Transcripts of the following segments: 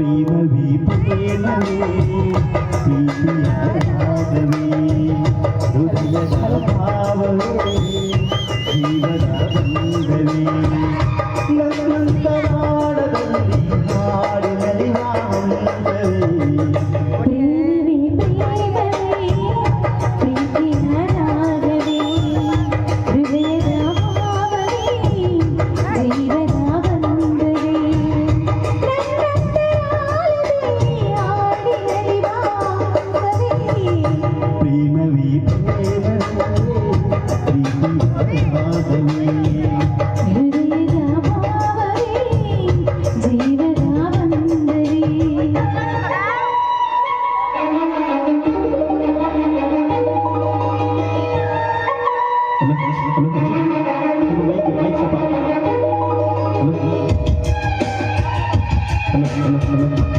శ్రీనవి ప్రేమవి హృదయ Bhave no, no.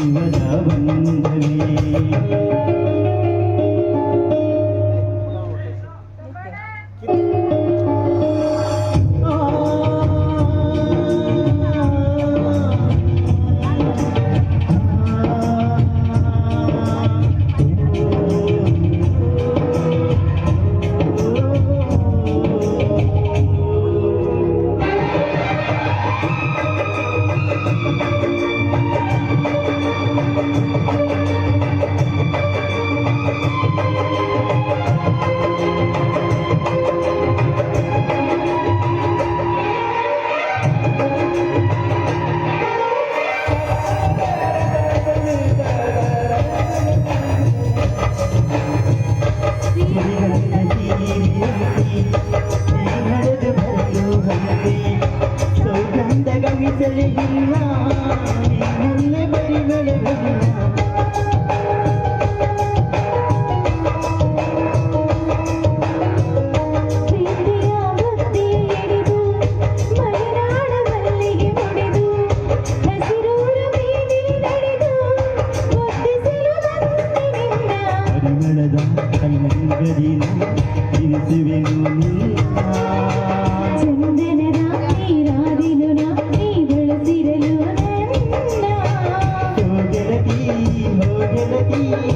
मंगलवन्दने ಬಂಧವೇ Yeah.